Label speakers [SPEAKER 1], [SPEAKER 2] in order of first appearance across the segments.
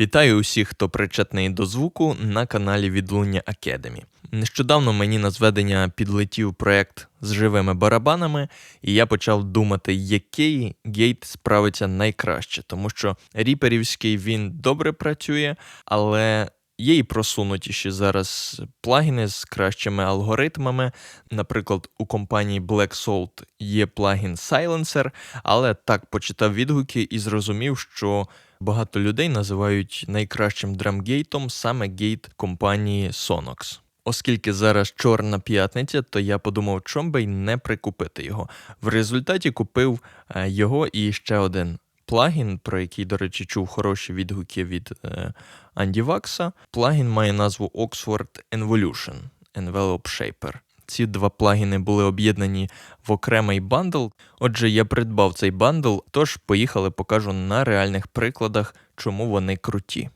[SPEAKER 1] Вітаю усіх, хто причетний до звуку на каналі Відлуння Academy. Нещодавно мені на зведення підлетів проект з живими барабанами, і я почав думати, який гейт справиться найкраще, тому що ріперівський він добре працює, але є і просунутіші зараз плагіни з кращими алгоритмами. Наприклад, у компанії Black Salt є плагін Silencer, але так почитав відгуки і зрозумів, що багато людей називають найкращим драмгейтом саме гейт компанії Sonox. Оскільки зараз чорна п'ятниця, то я подумав, чом би й не прикупити його. В результаті купив е, його і ще один плагін, про який, до речі, чув хороші відгуки від е, Анді Вакса. Плагін має назву Oxford Involution Envelope Shaper. Ці два плагіни були об'єднані в окремий бандл. Отже, я придбав цей бандл, тож поїхали покажу на реальних прикладах, чому вони круті.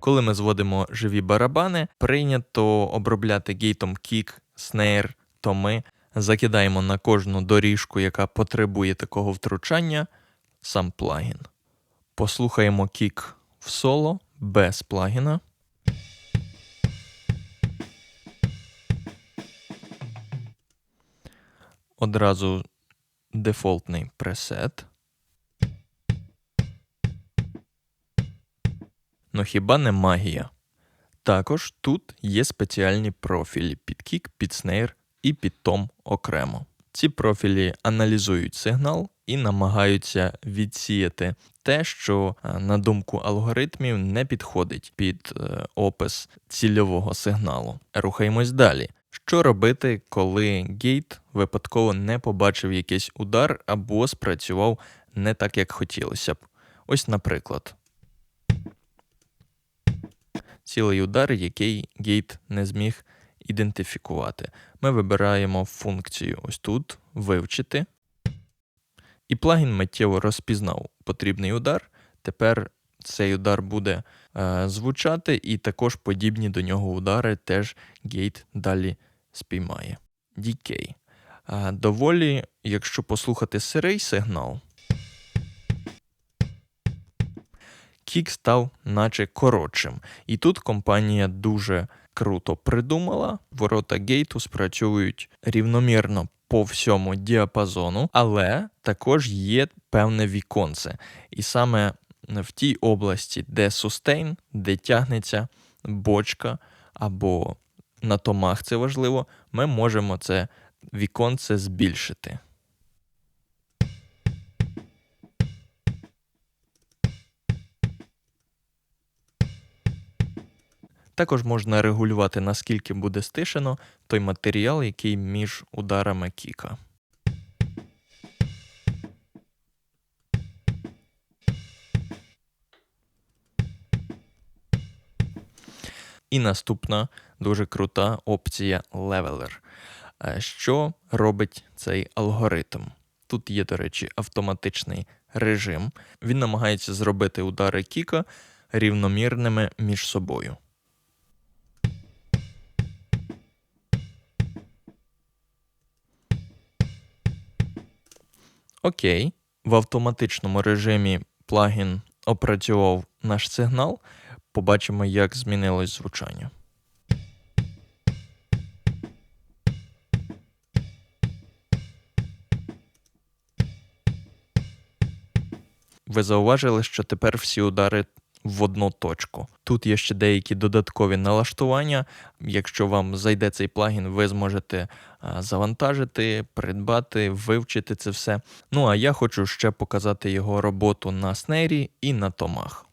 [SPEAKER 1] Коли ми зводимо живі барабани, прийнято обробляти гейтом кік, снейр, томи. Закидаємо на кожну доріжку, яка потребує такого втручання, сам плагін. Послухаємо кік в соло без плагіна. Одразу дефолтний пресет. Ну хіба не магія? Також тут є спеціальні профілі під кік, під снейр і під том окремо. Ці профілі аналізують сигнал і намагаються відсіяти те, що, е, на думку алгоритмів, не підходить під е, опис цільового сигналу. Рухаємось далі. Що робити, коли гейт випадково не побачив якийсь удар або спрацював не так, як хотілося б? Ось, наприклад, цілий удар, який гейт не зміг ідентифікувати. Ми вибираємо функцію ось тут вивчити. І плагін миттєво розпізнав потрібний удар. Тепер цей удар буде е, звучати, і також подібні до нього удари теж гейт далі спіймає. DK. Доволі, якщо послухати сирий сигнал, кік став наче коротшим. І тут компанія дуже круто придумала. Ворота гейту спрацьовують рівномірно по всьому діапазону, але також є певне віконце. І саме в тій області, де сустейн, де тягнеться бочка або на томах це важливо, ми можемо це віконце збільшити. Також можна регулювати, наскільки буде стишено той матеріал, який між ударами кіка. І наступна дуже крута опція Leveler. Е, що робить цей алгоритм? Тут є, до речі, автоматичний режим. Він намагається зробити удари кіка рівномірними між собою. Окей, в автоматичному режимі плагін опрацював наш сигнал. Побачимо, як змінилось звучання. Ви зауважили, що тепер всі удари в одну точку. Тут є ще деякі додаткові налаштування. Якщо вам зайде цей плагін, ви зможете завантажити, придбати, вивчити це все. Ну а я хочу ще показати його роботу на снейрі і на томах.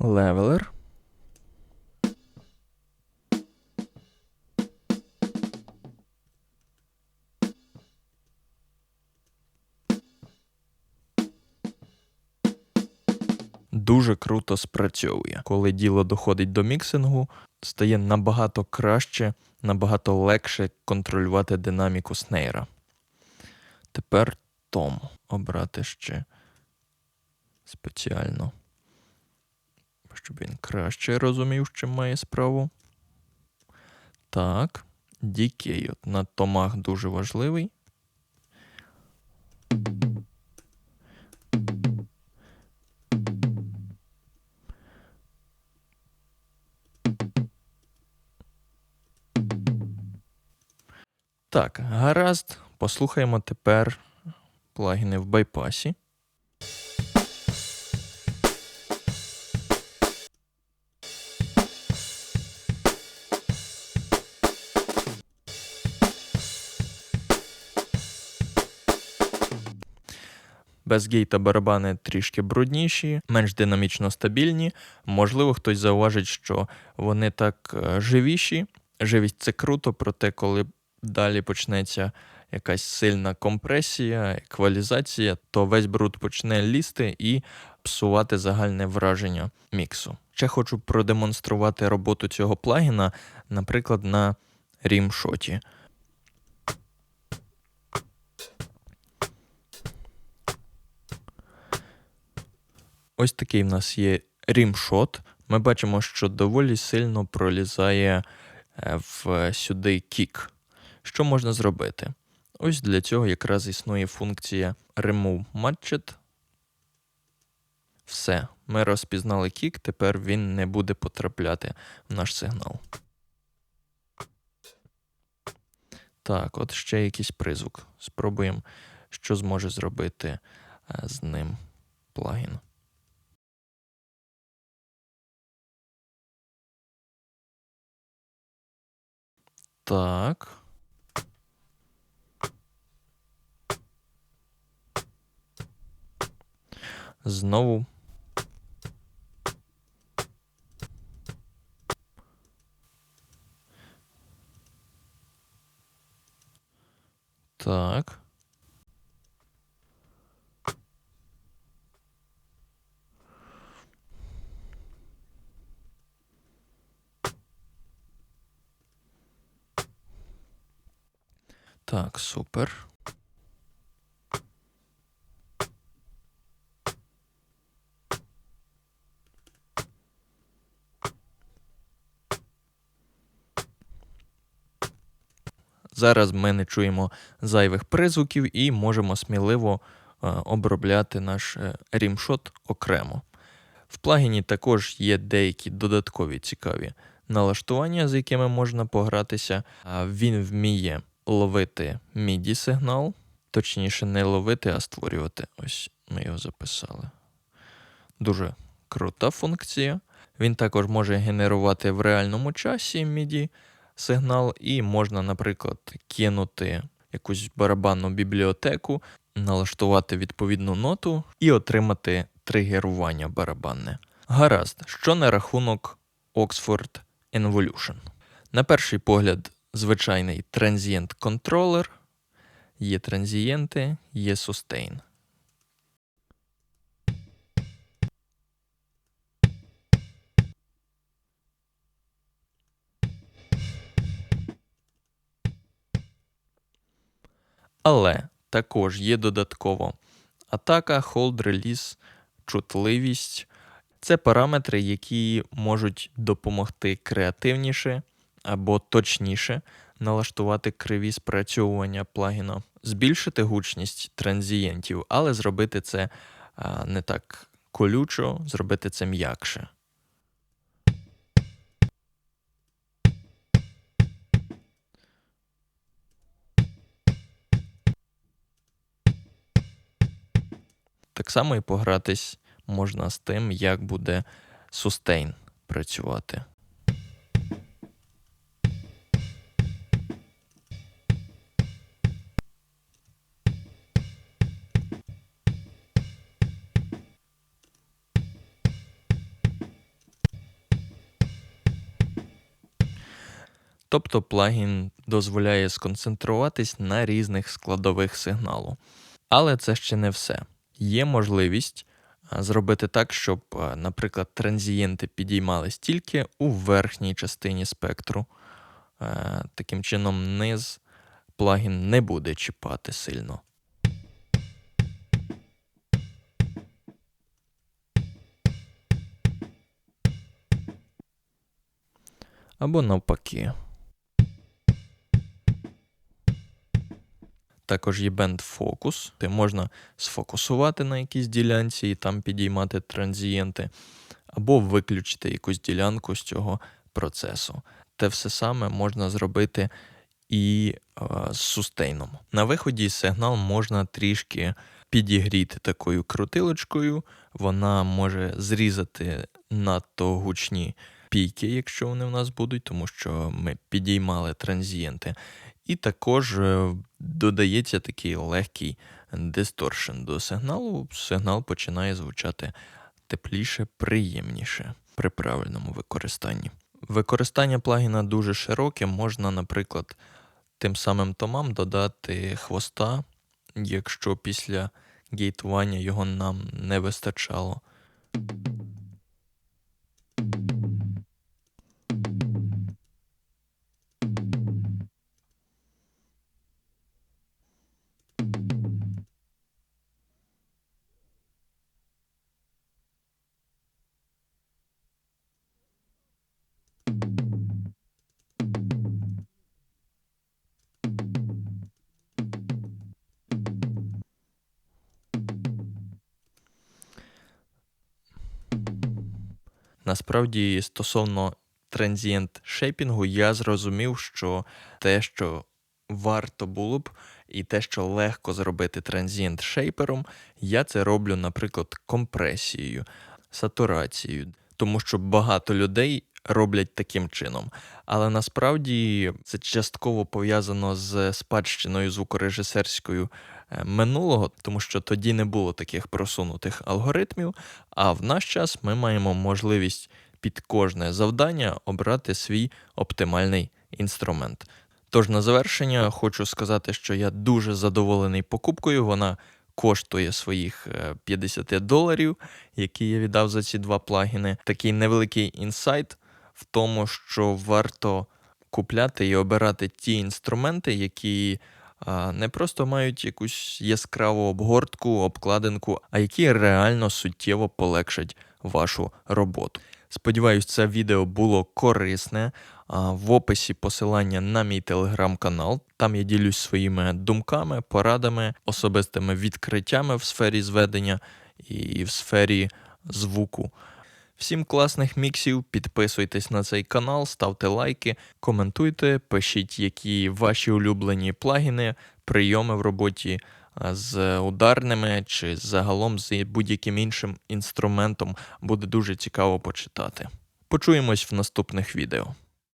[SPEAKER 1] Левелер. Дуже круто спрацьовує. Коли діло доходить до міксингу, стає набагато краще, набагато легше контролювати динаміку снейра. Тепер том обрати ще спеціально, щоб він краще розумів, з чим має справу. Так, DK от на томах дуже важливий. Так, гаразд. Послухаємо тепер плагіни в байпасі. Без гейта барабани трішки брудніші, менш динамічно стабільні. Можливо, хтось зауважить, що вони так е, живіші. Живість це круто, проте коли далі почнеться якась сильна компресія, еквалізація, то весь бруд почне лізти і псувати загальне враження міксу. Ще хочу продемонструвати роботу цього плагіна, наприклад, на рімшоті. Ось такий в нас є рімшот. Ми бачимо, що доволі сильно пролізає е, в сюди кік. Що можна зробити? Ось для цього якраз існує функція Remove Matched. Все, ми розпізнали кік, тепер він не буде потрапляти в наш сигнал. Так, от ще якийсь призвук. Спробуємо, що зможе зробити е, з ним плагін. Так. Знову. Так. Так, супер. Зараз ми не чуємо зайвих призвуків і можемо сміливо е, обробляти наш е, рімшот окремо. В плагіні також є деякі додаткові цікаві налаштування, з якими можна погратися. Він вміє ловити MIDI сигнал, точніше, не ловити, а створювати. Ось ми його записали. Дуже крута функція. Він також може генерувати в реальному часі MIDI сигнал, і можна, наприклад, кинути якусь барабанну бібліотеку, налаштувати відповідну ноту і отримати тригерування барабанне. Гаразд, що на рахунок Oxford Involution? На перший погляд, звичайний транзієнт контролер, є транзієнти, є сустейн. Але також є додатково атака, холд, реліз, чутливість. Це параметри, які можуть допомогти креативніше або точніше налаштувати криві спрацьовування плагіна, збільшити гучність транзієнтів, але зробити це не так колючо, зробити це м'якше. Так само і погратись можна з тим, як буде сустейн працювати. Тобто плагін дозволяє сконцентруватись на різних складових сигналу. Але це ще не все. Є можливість зробити так, щоб, наприклад, транзієнти підіймались тільки у верхній частині спектру. Таким чином, низ плагін не буде чіпати сильно. Або навпаки. Також є Band Focus, де можна сфокусувати на якійсь ділянці і там підіймати транзієнти, або виключити якусь ділянку з цього процесу. Те все саме можна зробити і е, з сустейном. На виході сигнал можна трішки підігріти такою крутилочкою. Вона може зрізати надто гучні піки, якщо вони в нас будуть, тому що ми підіймали транзієнти. І також е, додається такий легкий дисторшн до сигналу. Сигнал починає звучати тепліше, приємніше при правильному використанні. Використання плагіна дуже широке. Можна, наприклад, тим самим томам додати хвоста, якщо після гейтування його нам не вистачало. Насправді, стосовно транзієнт шейпінгу, я зрозумів, що те, що варто було б, і те, що легко зробити транзієнт шейпером, я це роблю, наприклад, компресією, сатурацією, тому що багато людей роблять таким чином. Але насправді це частково пов'язано з спадщиною звукорежисерською минулого, тому що тоді не було таких просунутих алгоритмів. А в наш час ми маємо можливість під кожне завдання обрати свій оптимальний інструмент. Тож на завершення хочу сказати, що я дуже задоволений покупкою. Вона коштує своїх е, 50 доларів, які я віддав за ці два плагіни. Такий невеликий інсайт в тому, що варто купляти і обирати ті інструменти, які не просто мають якусь яскраву обгортку, обкладинку, а які реально суттєво полегшать вашу роботу. Сподіваюсь, це відео було корисне. В описі посилання на мій телеграм-канал. Там я ділюсь своїми думками, порадами, особистими відкриттями в сфері зведення і в сфері звуку. Всім класних міксів, підписуйтесь на цей канал, ставте лайки, коментуйте, пишіть, які ваші улюблені плагіни, прийоми в роботі з ударними чи загалом з будь-яким іншим інструментом. Буде дуже цікаво почитати. Почуємось в наступних відео.